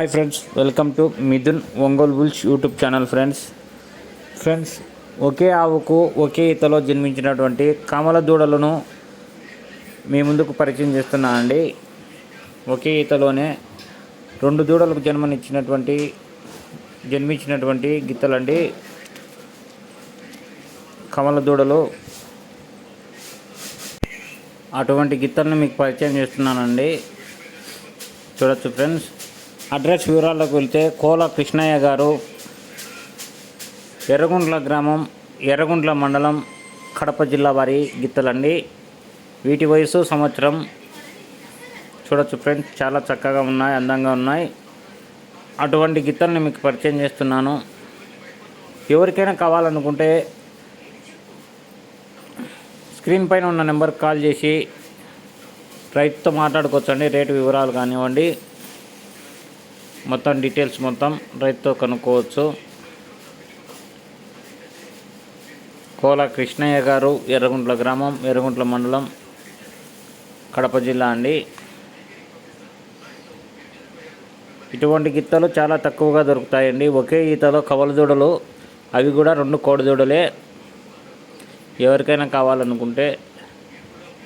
Hi friends welcome to Mithun Ongole bulls YouTube channel friends friends ఒకే ఆవుకు ఒకే ఈతలో జన్మించినటువంటి కమల దూడలను మీ ముందుకు పరిచయం చేస్తున్నానండి ఒకే ఈతలోనే రెండు దూడలకు జన్మనిచ్చినటువంటి జన్మించినటువంటి గిత్తలండి కమల దూడలు. అటువంటి గిత్తలను మీకు పరిచయం చేస్తున్నానండి. చూడొచ్చు ఫ్రెండ్స్ అడ్రస్ వివరాల్లోకి వెళ్తే కోల కృష్ణయ్య గారు ఎర్రగుంట్ల గ్రామం ఎర్రగుంట్ల మండలం కడప జిల్లా వారి గిత్తలండి. వీటి వయసు సంవత్సరం చూడొచ్చు ఫ్రెండ్స్ చాలా చక్కగా ఉన్నాయి అందంగా ఉన్నాయి. అటువంటి గిత్తల్ని మీకు పరిచయం చేస్తున్నాను. ఎవరికైనా కావాలనుకుంటే స్క్రీన్ పైన ఉన్న నెంబర్కి కాల్ చేసి రైతుతో మాట్లాడుకోవచ్చండి రేటు వివరాలు కానివ్వండి. మొత్తం డీటెయిల్స్ మొత్తం రైతుతో కనుక్కోవచ్చు. కోల కృష్ణయ్య గారు ఎర్రగుంట్ల గ్రామం ఎర్రగుంట్ల మండలం కడప జిల్లా అండి. ఇటువంటి గిత్తలు చాలా తక్కువగా దొరుకుతాయండి. ఒకే ఈతలో కవల దూడలు అవి కూడా రెండు కోడి దూడలే ఎవరికైనా కావాలనుకుంటే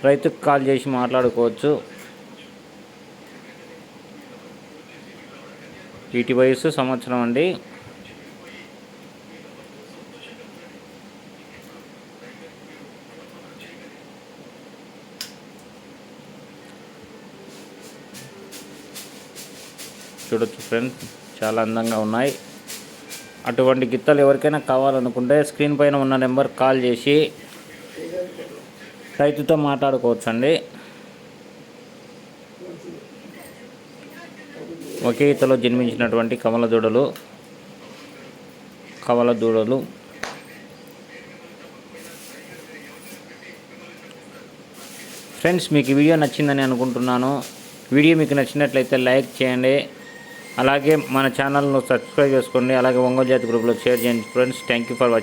రైతుకు కాల్ చేసి మాట్లాడుకోవచ్చు. వీటి వయసు సంవత్సరం అండి. చూడొచ్చు ఫ్రెండ్స్ చాలా అందంగా ఉన్నాయి. అటువంటి గిత్తలు ఎవరికైనా కావాలనుకుంటే స్క్రీన్ పైన ఉన్న నెంబర్ కాల్ చేసి రైతుతో మాట్లాడుకోవచ్చండి. ఒకే ఈతలో జన్మించినటువంటి కమల దూడలు కవల దూడలు. ఫ్రెండ్స్ మీకు వీడియో నచ్చిందని అనుకుంటున్నాను. వీడియో మీకు నచ్చినట్లయితే లైక్ చేయండి. అలాగే మన ఛానల్ను సబ్స్క్రైబ్ చేసుకోండి. అలాగే ఒంగోలు జాతి గ్రూప్లో షేర్ చేయండి. Friends thank you for watching